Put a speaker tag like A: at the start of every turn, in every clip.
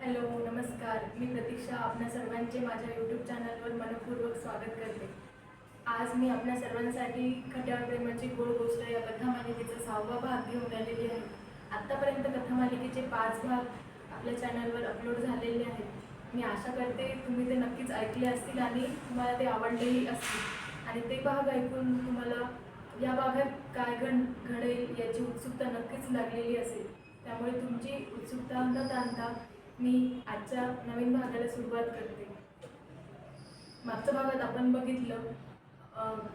A: Hello नमस्कार. मी प्रतीक्षा आपल्या सर्वांचे माझ्या यूट्यूब चॅनलवर मनपूर्वक स्वागत करते. आज मी आपल्या सर्वांसाठी खट्याळ प्रेमाची गोड गोष्ट या कथामालिकेचा सहावा भाग घेऊन आलेली आहे. आत्तापर्यंत कथामालिकेचे पाच भाग आपल्या चॅनलवर अपलोड झालेले आहेत. मी आशा करते तुम्ही ते नक्कीच ऐकले असतील आणि तुम्हाला ते आवडलेही असतील. आणि ते भाग ऐकून तुम्हाला या भागात काय घड घडेल याची उत्सुकता नक्कीच लागलेली असेल. त्यामुळे तुमची उत्सुकता न ताणता मी आजच्या नवीन भागाला सुरुवात करते. मागच्या भागात आपण बघितलं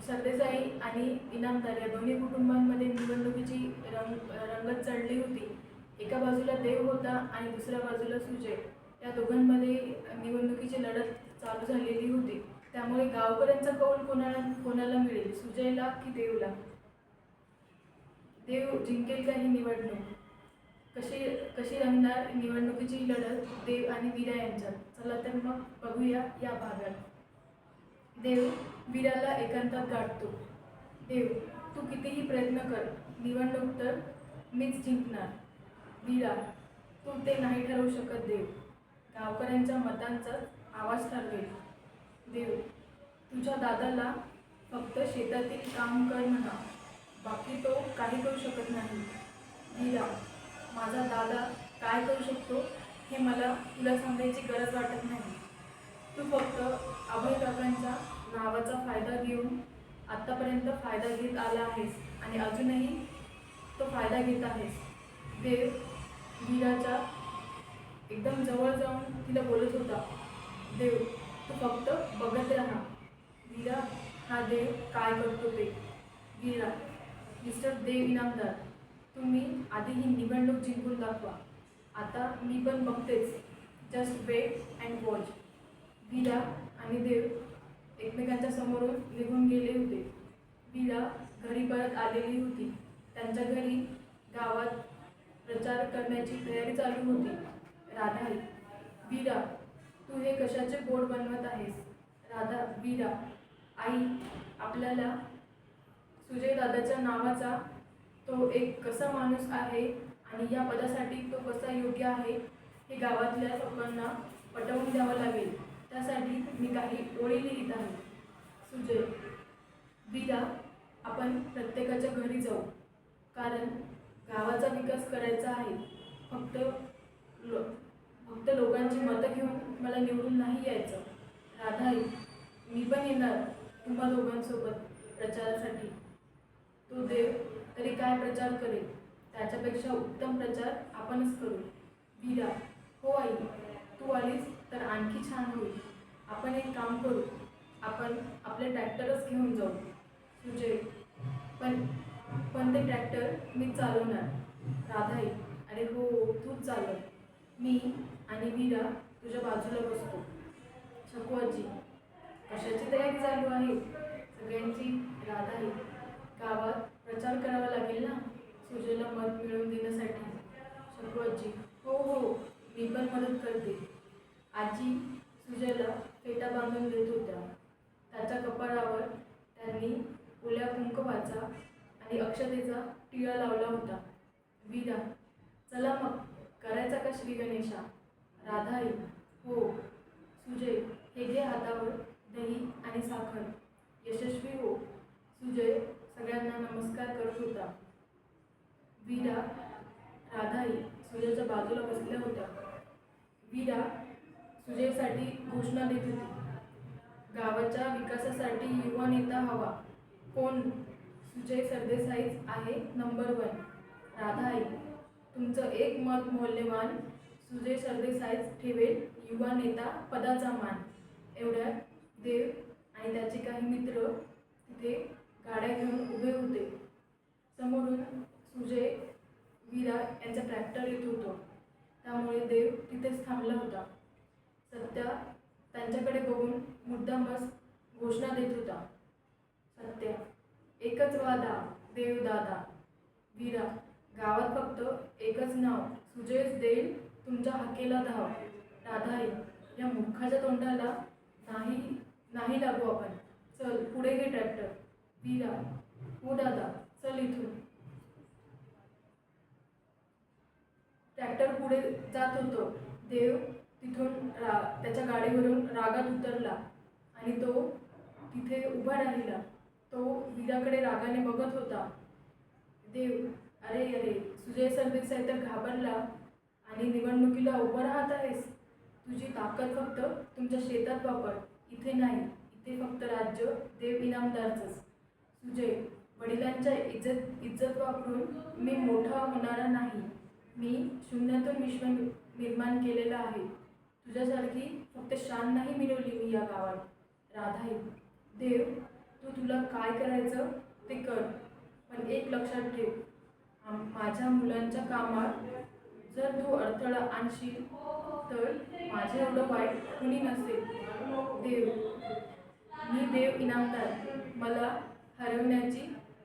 A: सरदेसाई आणि इनामदार या दोन्ही कुटुंबांमध्ये निवडणुकीची रंग रंगत चढली होती. एका बाजूला देव होता आणि दुसऱ्या बाजूला सुजय. या दोघांमध्ये निवडणुकीची लढत चालू झालेली होती. त्यामुळे गावकऱ्यांचा कौल कोणाला कोणाला मिळेल? सुजयला की देवला? देव जिंकेल का ही निवडणूक? कशी रंगणार निवडणुकीची लढत देव आणि वीरा यांच्यात. चला तर मग बघूया या भागात. देव वीराला एकांतात गाठतो. देव तू कितीही प्रयत्न कर निवडणूक तर मीच जिंकणार. वीरा तू ते नाही ठरवू शकत देव. गावकऱ्यांच्या मतांचा आवाज ठरवेल. देव तुझ्या दादाला फक्त शेतातील काम कर म्हणा. बाकी तो काही करू शकत नाही. वीरा माझा दादा काय करू शकतो हे मला तुला सांगायची गरज वाटत नाही. तू फक्त अभय काकांच्या नावाचा फायदा घेऊन आत्तापर्यंत फायदा घेत आला आहेस आणि अजूनही तो फायदा घेत आहेस. देव वीराच्या एकदम जवळ जाऊन तिला बोलत होता देव तू फक्त बघत राहा वीरा हा देव काय करतो ते. वीरा मिस्टर देव इनामदार तुम्ही आधी ही निवडणूक जिंकून दाखवा. आता मी पण बघतेच. Just wait and watch Veera आणि देव एकमेकांच्या समोरून निघून गेले होते. विला घरी परत आलेली होती. त्यांच्या घरी गावात प्रचार करण्याची तयारी चालू होती. राधाई वीरा तू हे कशाचे बोर्ड बनवत आहेस? राधा वीरा आई आपल्याला सुजय दादाच्या नावाचा तो एक कसा माणूस आहे आणि या पदासाठी तो कसा योग्य आहे हे गावातल्या लोकांना पटवून द्यावं लागेल. त्यासाठी मी काही ओळी लिहित आहे. सुजय वीरा आपण प्रत्येकाच्या घरी जाऊ. कारण गावाचा विकास करायचा आहे. फक्त लो फक्त लोकांची मतं घेऊन मला निवडून नाही यायचं. राधाई मी पण येणार तुम्हा दोघांसोबत प्रचारासाठी. तो देव तरी काय प्रचार करेल? त्याच्यापेक्षा उत्तम प्रचार आपणच करू. वीरा हो आई तू आलीस तर आणखी छान होईल. आपण एक काम करू. आपण आपले ट्रॅक्टरच घेऊन जाऊ. सुजय पण पण ते ट्रॅक्टर मी चालवणार. राधाई अरे हो तूच चालव. मी आणि वीरा तुझ्या बाजूला बसतो. शकू कशाची तयारी चालू आहे? सगळ्यांची राधाई गावात प्रचार करावा लागेल ना? सुजयला मत मिळवून देण्यासाठी. शकू आजी हो हो मी पण मदत करते. आजी सुजयला फेटा बांधून देत होत्या. त्याच्या कपाळावर त्यांनी ओल्या कुंकवाचा आणि अक्षतेचा टिळा लावला होता. विदा. चला मग करायचा का श्री गणेशा? राधाई हो. सुजय हे घे हातावर दही आणि साखर. यशस्वी हो. सुजय सगळ्यांना नमस्कार करत होता वीरा राधाई सुजयच्या बाजूला बसल्या होत्या. वीरा सुजयसाठी घोषणा देत होती. गावाच्या विकासासाठी युवा नेता हवा. कोण? सुजय सरदेसाईच आहे नंबर वन राधाई तुमचं एक मत मौल्यवान सुजय सरदेसाईच ठेवेल युवा नेता पदाचा मान. एवढ्या देव आणि त्याचे काही मित्र तिथे गाड्या घेऊन उभे होते. समोरून सुजय वीरा यांचा ट्रॅक्टर येत होतो. त्यामुळे देव तिथेच थांबला होता. सत्या त्यांच्याकडे बघून मुद्दामच घोषणा देत होता. सत्या एकच वादा देवदादा. वीरा गावात फक्त एकच नाव सुजयच देईल तुमच्या हाकेला धाव. राधाई या मुखाच्या तोंडाला नाही नाही लागू आपण. चल पुढे घे ट्रॅक्टर वीरा हो दादा चल इथून. ट्रॅक्टर पुढे जात होतो. देव तिथून रा त्याच्या गाडीवरून रागात उतरला आणि तो तिथे उभा राहिला. तो वीराकडे रागाने बघत होता. देव अरे अरे सुजय सरदेसाई तर घाबरला आणि निवडणुकीला उभं राहत आहेस. तुझी ताकद फक्त तुमच्या शेतात वापर. इथे नाही. इथे फक्त राज्य. देव इनामदारचंच. तुझे वडिलांच्या इज्जत इज्जत वापरून मी मोठा होणारा नाही. मी शून्यातून विश्व निर्माण केलेला आहे. तुझ्यासारखी फक्त शान नाही मिळवली मी या गावात. राधाई देव तू तुला काय करायचं ते कर. पण एक लक्षात ठेव. आम- माझ्या मुलांच्या कामात जर तू अडथळा आणशील तर माझे एवढं वाईट कुणी नसेल. देव मी देव इनामदार. मला हरवण्याची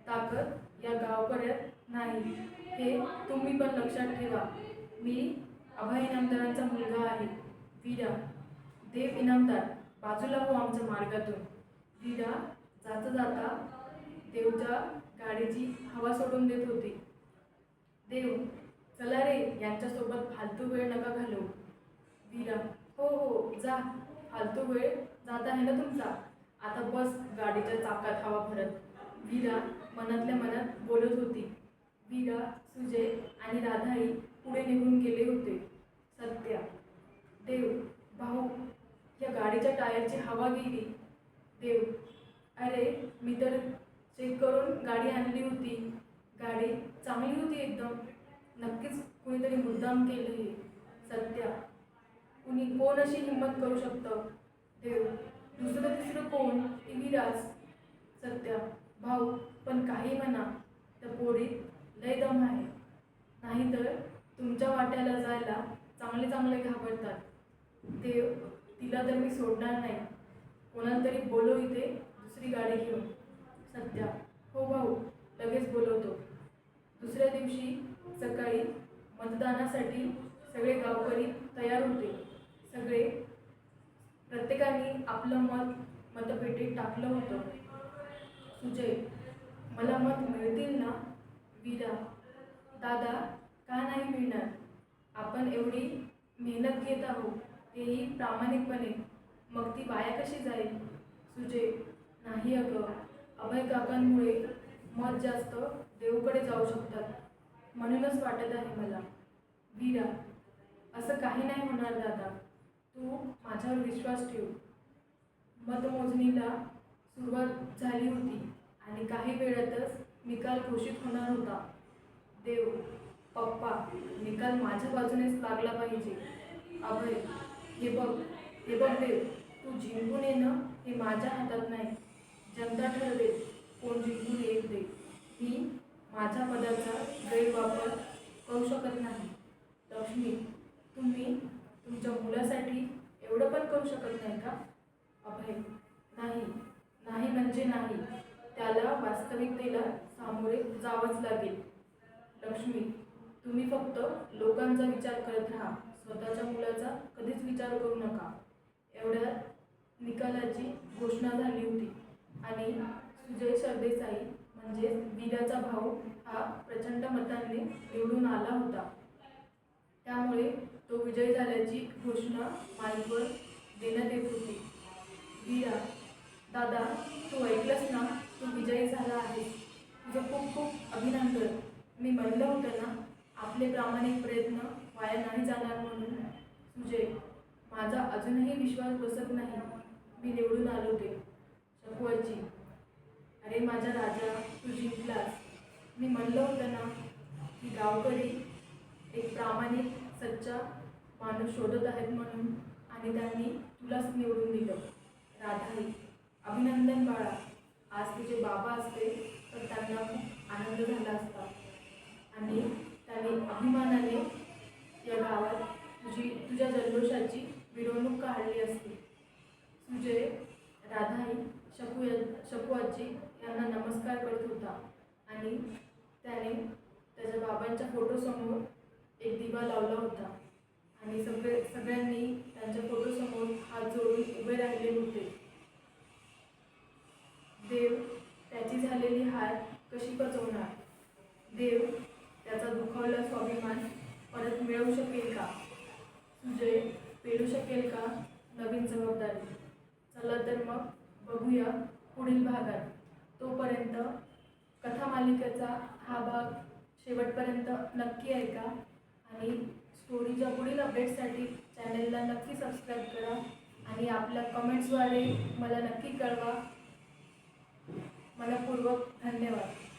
A: ताकद या गावकऱ्यात नाही. हे तुम्ही पण लक्षात ठेवा. मी अभय इनामदारांचा मुलगा आहे. वीरा देव इनामदार. बाजूला हो आमच्या मार्गातून. वीरा जाता जाता देवच्या गाडीची हवा सोडून देत होती. देव चला रे यांच्यासोबत फालतू वेळ नका घालवू. वीरा हो हो जा. फालतू वेळ जात आहे ना तुमचा? आता बस गाडीच्या चाकात हवा भरत. वीरा मनातल्या मनात बोलत होती. वीरा सुजय आणि राधाई पुढे निघून गेले होते. सत्या देव भाऊ या गाडीच्या टायरची हवा गेली. देव अरे मी तर चेक करून गाडी आणली होती. गाडी चांगली होती एकदम. नक्कीच कुणीतरी मुद्दाम केलं हे. सत्या कुणी कोण अशी हिंमत करू शकतं? देव दुसरं तिसरं कोण? ती विराज सत्या भाऊ पण काही म्हणा त्या पोरीत लय दम आहे. नाहीतर तुमच्या वाट्याला जायला चांगले चांगले घाबरतात. ते तिला तर मी सोडणार नाही. कोणाला तरी बोलव इथे दुसरी गाडी घेऊन. सत्या हो भाऊ लगेच बोलवतो. दुसऱ्या दिवशी सकाळी मतदानासाठी सगळे गावकरी तयार होते. सगळे प्रत्येकाने आपलं मत मतपेटीत टाकलं होतं. सुजय मला मत मिळतील ना? वीरा दादा का नाही मिळणार? आपण एवढी मेहनत घेत आहोत तेही प्रामाणिकपणे. मग ती वाया कशी जाईल? सुजय नाही अगं. अभय काकांमुळे मत जास्त देवकडे जाऊ शकतात म्हणूनच वाटत आहे मला. वीरा असं काही नाही होणार दादा. तू माझ्यावर विश्वास ठेव. मतमोजणीला सुरुवात झाली होती आणि काही वेळातच निकाल घोषित होणार होता. देव पप्पा निकाल माझ्या बाजूनेच लागला पाहिजे. अभय हे बघ हे बघ देव तू जिंकून येणं हे माझ्या हातात नाही. जनता ठरवेल कोण जिंकून येत दे मी माझ्या पदाचा गैरवापर करू शकत नाही. लक्ष्मी तुम्ही तुमच्या मुलासाठी एवढं पण करू शकत नाही का? अभय नाही नाही म्हणजे नाही. त्याला वास्तविकतेला सामोरे जावंच लागेल. लक्ष्मी तुम्ही फक्त लोकांचा विचार करत राहा. स्वतःच्या मुलाचा कधीच विचार करू नका. एवढ्या निकालाची घोषणा झाली होती. आणि सुजय सरदेसाई म्हणजे वीराचा भाऊ हा प्रचंड मतांनी निवडून आला होता. त्यामुळे तो विजयी झाल्याची घोषणा माईकवर देण्यात येत होती. दिया दादा तू ऐकलंस ना? तू विजयी झाला आहे तुझं खूप खूप अभिनंदन. मी म्हणलं होतं ना आपले प्रामाणिक प्रयत्न वाया नाही जाणार म्हणून. सुजय माझा अजूनही विश्वास बसत नाही. मी निवडून आलो ते शकुआजी अरे माझ्या राजा तू जिंकलास. मी म्हणलं होतं ना की गावकरी एक प्रामाणिक सच्चा माणूस शोधत आहेत म्हणून आणि त्यांनी तुलाच निवडून दिलं. राधाई अभिनंदन बाळा. आज तुझे बाबा असते तर त्यांना खूप आनंद झाला असता. आणि त्यांनी अभिमानाने या गावात तुझी तुझ्या जल्लोषाची मिरवणूक काढली असती. तुझे राधाई शकू या यांना नमस्कार करत होता. आणि त्याने त्याच्या बाबांच्या फोटोसमोर एक दिवा लावला होता. आणि सगळे सगळ्यांनी त्यांच्या फोटोसमोर हात जोडून उभे राहिले होते. देव त्याची झालेली हार कशी पचवणार? देव त्याचा दुखावला स्वाभिमान परत मिळवू शकेल का? सुजय पेरू शकेल का? नवीन जबाबदारी. चला तर मग बघूया पुढील भागात. तोपर्यंत कथा मालिकेचा हा भाग शेवटपर्यंत नक्की ऐका आणि स्टोरीच्या पुढील अपडेट्ससाठी चॅनलला नक्की सबस्क्राईब करा आणि आपल्या कमेंट्सद्वारे मला नक्की कळवा. मनपूर्वक धन्यवाद.